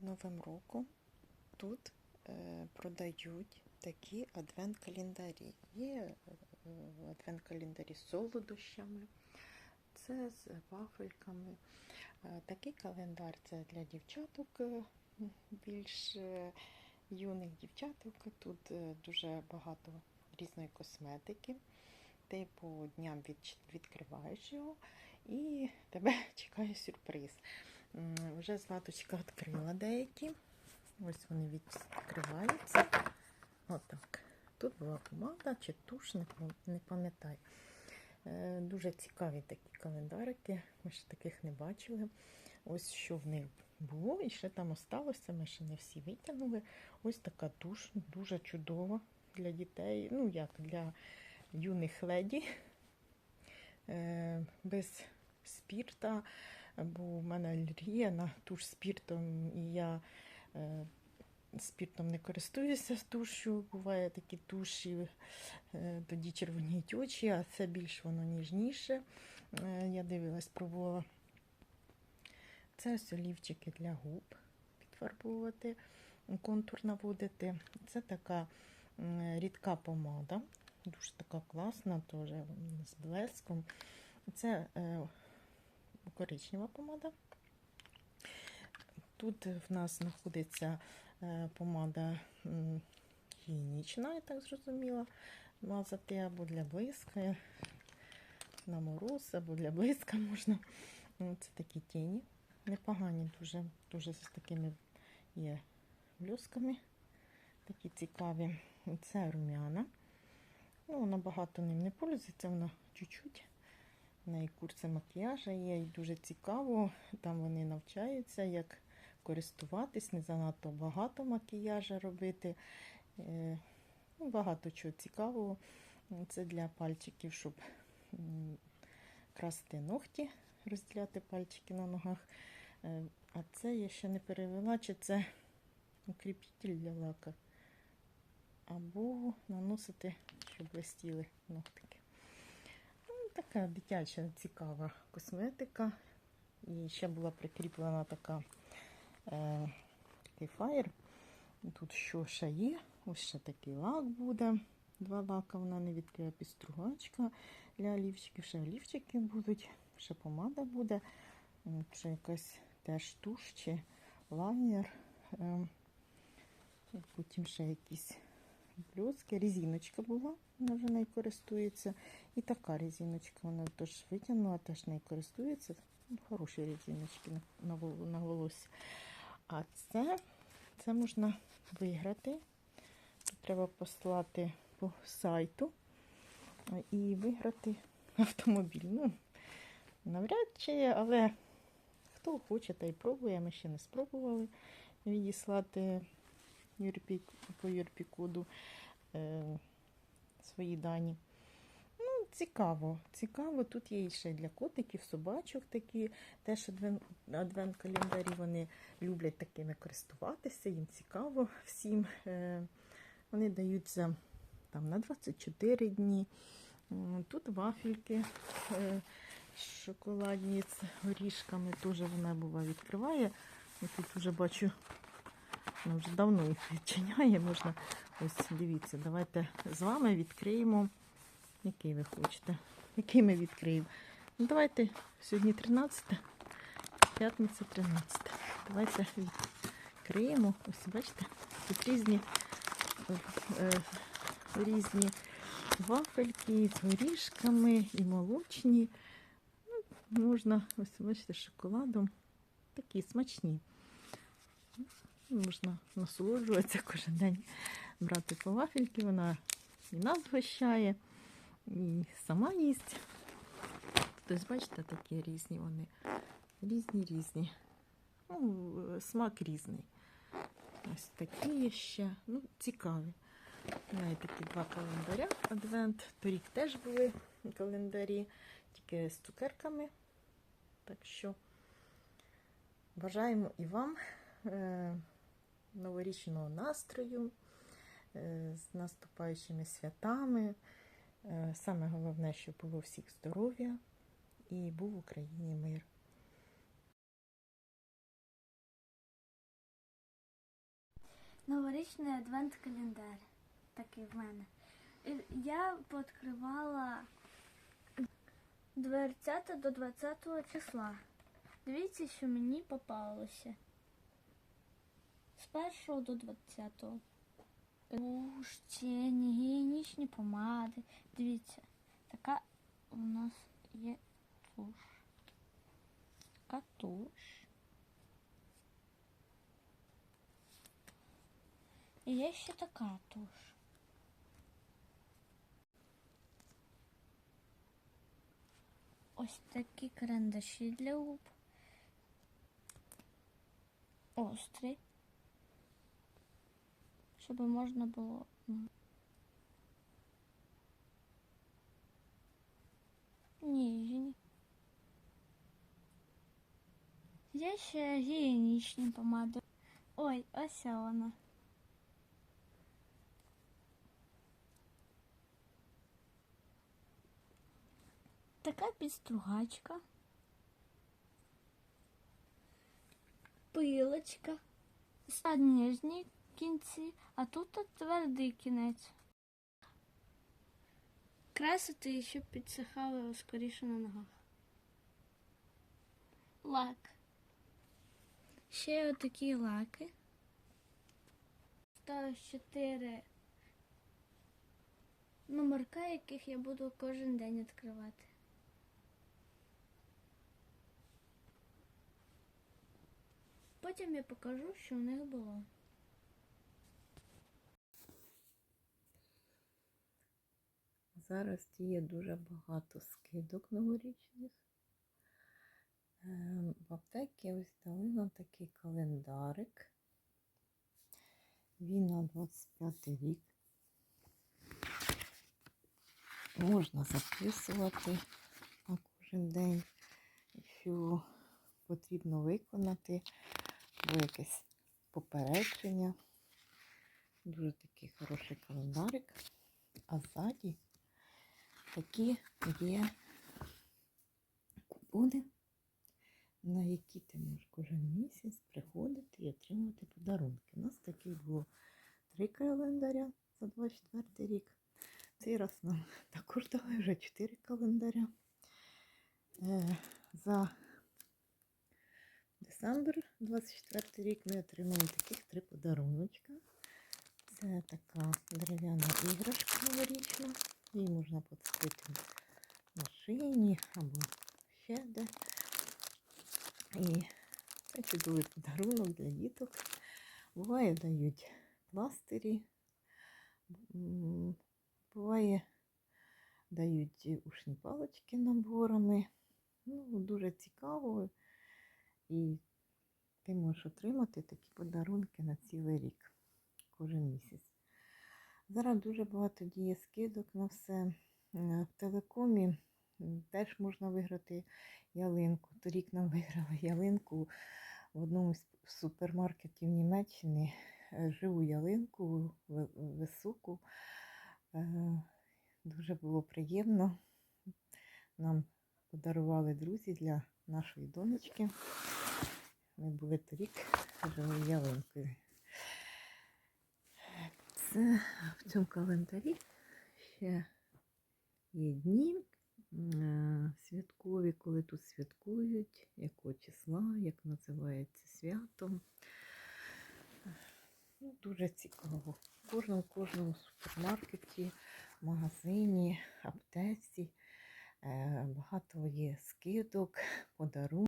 перед Новим роком тут е, продають такі адвент-календарі. Є е, адвент-календарі з солодощами, це з вафельками. Е, Такий календар це для дівчаток, більш юних дівчаток. Тут дуже багато різної косметики. Ти по дням від, відкриваєш його і тебе чекає сюрприз. Вже Златочка відкрила деякі. Ось вони відкриваються. Отак. Тут була помада чи туш, не пам'ятаю. Е, Дуже цікаві такі календарики. Ми ще таких не бачили. Ось що в них було, і ще там осталося. Ми ще не всі витягнули. Ось така туш, дуже чудова для дітей. Ну, як для юних леді. Е, Без спірта, бо в мене алергія на туш спіртом, і я е, спіртом не користуюся тушу. Буває такі туші, е, тоді червоніють очі, а це більш воно ніжніше. Е, Я дивилась, пробувала. Це ось олівчики для губ підфарбовувати, контур наводити. Це така рідка помада, дуже така класна, теж з блеском. Це е, коричнева помада. Тут в нас знаходиться е, помада гігієнічна, я так зрозуміла. Мазати або для блиска, на мороз, або для блиска можна. Ну, Це такі тіні. Непогані, дуже, дуже з такими є блюсками. Такі цікаві. Це рум'яна. Ну, вона багато ним не пользується, вона чуть-чуть. В неї курси макіяжа є і дуже цікаво. Там вони навчаються, як користуватись, не занадто багато макіяжа робити. Е, Ну, багато чого цікавого. Це для пальчиків, щоб красити ногті, розділяти пальчики на ногах. Е, А це я ще не перевела, чи це укріпитель для лака. Або наносити, щоб блистіли ногтики. Така дитяча цікава косметика. І ще була прикріплена така е, такий фаєр. Тут що ще є? Ось ще такий лак буде. Два лака вона не відкриє підстругачка для олівчиків. Ще олівчики будуть, ще помада буде. Ще якась теж туш чи лайнер. Ем, Потім ще якісь блюзки. Резиночка була, вона вже нею користується. І така резиночка, вона теж витягнула, теж нею користується. Ну, Хороші резиночки на, на, волосся. А це, це можна виграти. Треба послати по сайту і виграти автомобіль. Ну, навряд чи, але хто хоче, та й пробує. Ми ще не спробували відіслати по URP-коду е, свої дані. Цікаво, цікаво. Тут є ще для котиків, собачок такі. Теж адвент, адвент-календарі вони люблять такими користуватися, їм цікаво всім. Е, вони даються там на 24 дні. Тут вафельки е, шоколадні з горішками. Теж вона бува відкриває. Я тут вже бачу, вона вже давно їх відчиняє. Можна ось дивіться, давайте з вами відкриємо. Який ви хочете? Який ми відкриємо? Ну, давайте сьогодні 13, п'ятниця 13. Давайте відкриємо. Ось бачите, тут різні, е, різні вафельки з горішками і молочні. Ну, можна, ось бачите, шоколадом. Такі смачні. Можна насолоджуватися кожен день, брати по вафельки. Вона і нас гощає, і сама їсть. Тобто, бачите, такі різні вони. Різні різні. Ну, смак різний. Ось такі є ще. Ну, цікаві. Маю такі два календаря. Адвент. Торік теж були календарі, тільки з цукерками. Так що бажаємо і вам е, новорічного настрою, е, з наступаючими святами. Е, Саме головне, щоб було всіх здоров'я і був в Україні мир. новорічний адвент-календар. Такий в мене. Я пооткривала дверцята до 20 числа. Дивіться, що мені попалося. З 1 до 20. Уж тіні, гігієнічні помади. Дивіться, така у нас є туш. Така туш. І є ще така туш. Ось такі карандаші для губ. Острі. Щоб можна було. ну, Ніжні. Є ще гігієнічні помади. Ой, ось вона. Така підстругачка. Пилочка. З ніжні кінці, а тут твердий кінець. Красити, щоб підсихало скоріше на ногах. Лак. Ще отакі лаки. Ставиш чотири номерка, яких я буду кожен день відкривати. Потім я покажу, що в них було. Зараз діє дуже багато скидок новорічних. Ем, В аптеки ось дали нам такий календарик. Він на 25 рік. Можна записувати на кожен день, що потрібно виконати, або якесь попередження. Дуже такий хороший календарик. А ззаді такі є купони, на які ти можеш кожен місяць приходити і отримувати подарунки. У нас таких було три календаря за 24 рік. Цей раз нам також дали вже 4 календаря. Е, За декабрь 24 рік ми отримали таких три подаруночка. Це така дерев'яна іграшка новорічна. Її можна поцепити в машині або ще де. І це чудовий подарунок для діток. Буває дають пластирі, буває дають ушні палички наборами. Ну, дуже цікаво. І ти можеш отримати такі подарунки на цілий рік кожен місяць. Зараз дуже багато діє скидок на все. Е, В телекомі теж можна виграти ялинку. Торік нам виграли ялинку в одному з супермаркетів Німеччини. Е, Живу ялинку ви- високу. Е, Дуже було приємно. Нам подарували друзі для нашої донечки. Ми були торік живою ялинкою. Це в цьому календарі ще є дні е, святкові, коли тут святкують, якого числа, як називається свято. Ну, дуже цікаво. В кожному, кожному супермаркеті, магазині, аптеці е, багато є скидок, подарунків.